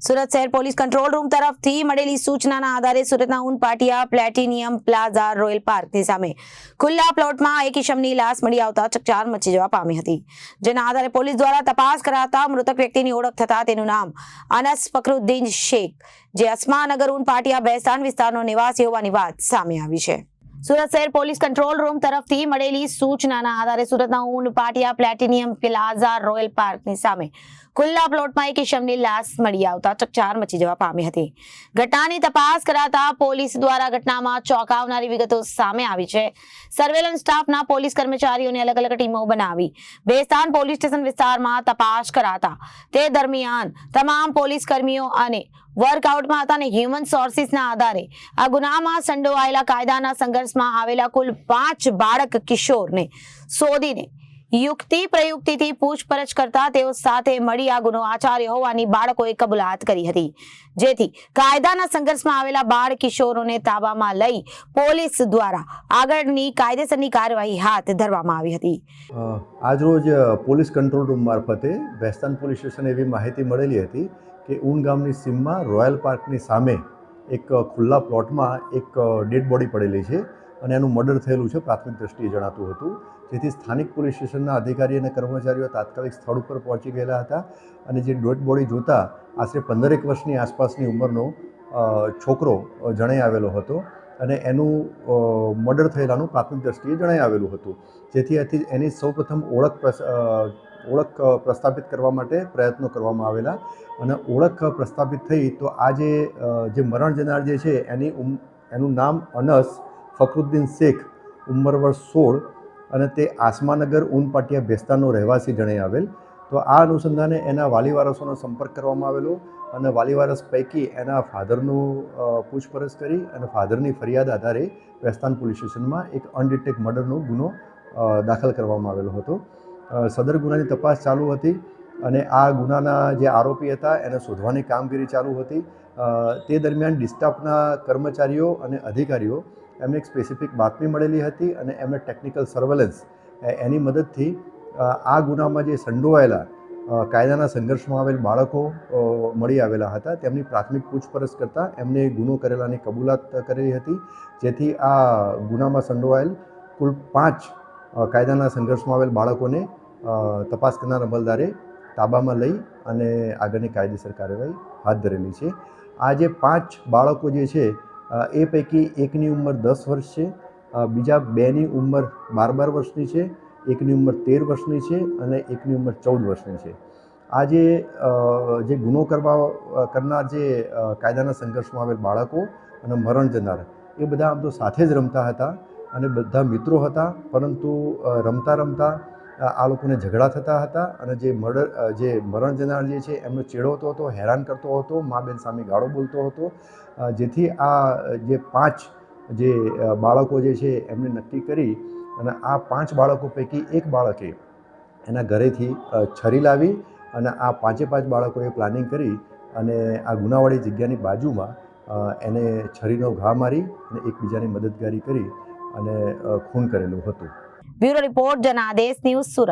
સુરત શહેર police control room તરફથી મળેલી સૂચનાના આધારે સુરતના ઉનપાટિયા પ્લેટિનિયમ પ્લાઝા રોયલ પાર્કની સામે ખુલ્લા પ્લોટમાં એક ઈસમની લાશ મળી આવતા ચકચાર મચી જવા પામી હતી, જેના આધારે પોલીસ દ્વારા તપાસ કરાતા મૃતક વ્યક્તિની ઓળખ થતા તેનું નામ અનસ ફકરુદ્દીન શેખ, જે અસ્માનગર ઉનપાટિયા બેસાન વિસ્તારનો નિવાસી હોવાની વાત સામે આવી છે. સુરત શહેર પોલીસ કંટ્રોલ રૂમ તરફથી મળેલી સૂચનાના આધારે સુરતના Unapatia platinum plaza royal પાર્કની સામે ખુલ્લા પ્લોટમાં એક ઈસમની લાશ મળી આવતા ચકચાર મચી જવા પામી હતી. ઘટનાની તપાસ કરાતા પોલીસ દ્વારા ઘટનામાં ચોંકાવનારી વિગતો સામે આવી છે. સર્વેલન્સ સ્ટાફના પોલીસ કર્મચારીઓને અલગ અલગ ટીમો બનાવી બેસ્તાન પોલીસ સ્ટેશન વિસ્તારમાં તપાસ કરાતા તે દરમિયાન તમામ પોલીસ કર્મીઓ અને વર્કઆઉટમાં હતા અને હ્યુમન સોર્સિસના આધારે આ ગુનામાં સંડોવાયેલા કાયદાના સંઘર્ષમાં આવેલા કુલ પાંચ બાળક કિશોરને શોધીને યુક્તિ પ્રયુક્તિથી પૂછપરછ કરતા તેઓ સાથે મળી આ ગુનો આચાર્ય હોવાની બાળકોએ કબૂલાત કરી હતી. જેથી કાયદાના સંઘર્ષમાં આવેલા બાળ કિશોરોને તાબામાં લઈ પોલીસ દ્વારા આગળની કાયદેસરની કાર્યવાહી હાથ ધરવામાં આવી હતી. આજરોજ પોલીસ કંટ્રોલ રૂમ મારફતે વેસ્તાન પોલીસ સ્ટેશન એવી માહિતી મળેલી હતી કે ઊન ગામની સીમમાં રોયલ પાર્કની સામે એક ખુલ્લા પ્લોટમાં એક ડેડ બોડી પડેલી છે અને એનું મર્ડર થયેલું છે પ્રાથમિક દ્રષ્ટિએ જણાતું હતું. જેથી સ્થાનિક પોલીસ સ્ટેશનના અધિકારી અને કર્મચારીઓ તાત્કાલિક સ્થળ ઉપર પહોંચી ગયેલા હતા અને જે ડેડ બોડી જોતા આશરે પંદરેક વર્ષની આસપાસની ઉંમરનો છોકરો જણાઈ આવેલો હતો. અને એનું મર્ડર થયેલાનું પ્રાથમિક દ્રષ્ટિએ જણાઈ આવેલું હતું. જેથી આથી એની સૌપ્રથમ ઓળખ ઓળખ પ્રસ્થાપિત કરવા માટે પ્રયત્નો કરવામાં આવેલા. અને ઓળખ પ્રસ્થાપિત થઈ તો આ જે જે મરણ જનાર જે છે એની ઉમ, એનું નામ અનસ ફકરુદ્દીન શેખ ઉંમર વર્ષ સોળ અને તે આસમાનગર ઊન પાટિયા ભેસ્તાનનો રહેવાસી જણાઈ આવેલ. તો આ અનુસંધાને એના વાલી વારસોનો સંપર્ક કરવામાં આવેલો અને વાલી વારસ પૈકી એના ફાધરનું પૂછપરછ કરી અને ફાધરની ફરિયાદ આધારે વેસ્તાન પોલીસ સ્ટેશનમાં એક અનડિટેક મર્ડરનો ગુનો દાખલ કરવામાં આવેલો હતો. સદર ગુનાની તપાસ ચાલુ હતી અને આ ગુનાના જે આરોપી હતા એને શોધવાની કામગીરી ચાલુ હતી. તે દરમિયાન ડિસ્ટાફના કર્મચારીઓ અને અધિકારીઓ એમને એક સ્પેસિફિક બાતમી મળેલી હતી અને એમને ટેકનિકલ સર્વેલન્સ એની મદદથી આ ગુનામાં જે સંડોવાયેલા કાયદાના સંઘર્ષમાં આવેલ બાળકો મળી આવેલા હતા, તેમની પ્રાથમિક પૂછપરછ કરતાં એમને ગુનો કરેલાની કબૂલાત કરેલી હતી, જેથી આ ગુનામાં સંડોવાયેલ કુલ પાંચ કાયદાના સંઘર્ષમાં આવેલ બાળકોને તપાસ કરનાર અમલદારે તાબામાં લઈ અને આગળની કાયદેસર કાર્યવાહી હાથ ધરેલી છે. આ જે પાંચ બાળકો જે છે એ પૈકી એકની ઉંમર દસ વર્ષ છે બીજા બેની ઉંમર બાર બાર વર્ષની છે એકની ઉંમર તેર વર્ષની છે અને એકની ઉંમર ચૌદ વર્ષની છે. આ જે જે ગુનો કરવા કરનાર જે કાયદાના સંઘર્ષમાં આવેલ બાળકો અને મરણ જનાર, એ બધા આમ તો સાથે જ રમતા હતા અને બધા મિત્રો હતા, પરંતુ રમતા રમતા આ લોકોને ઝઘડા થતા હતા અને જે મર્ડર જે મરણ જનાર જે છે એમનો ચેડવતો હતો હેરાન કરતો હતો, મા બેન સામે ગાળો બોલતો હતો જેથી આ જે પાંચ જે બાળકો જે છે એમને નક્કી કરી અને આ પાંચ બાળકો પૈકી એક બાળકે એના ઘરેથી છરી લાવી અને આ પાંચે પાંચ બાળકોએ પ્લાનિંગ કરી અને આ ગુનાવાળી જગ્યાની બાજુમાં એને છરીનો ઘા મારી અને એકબીજાની મદદગારી કરી અને ખૂન કરેલું હતું. Bureau report, Janadesh news Surat.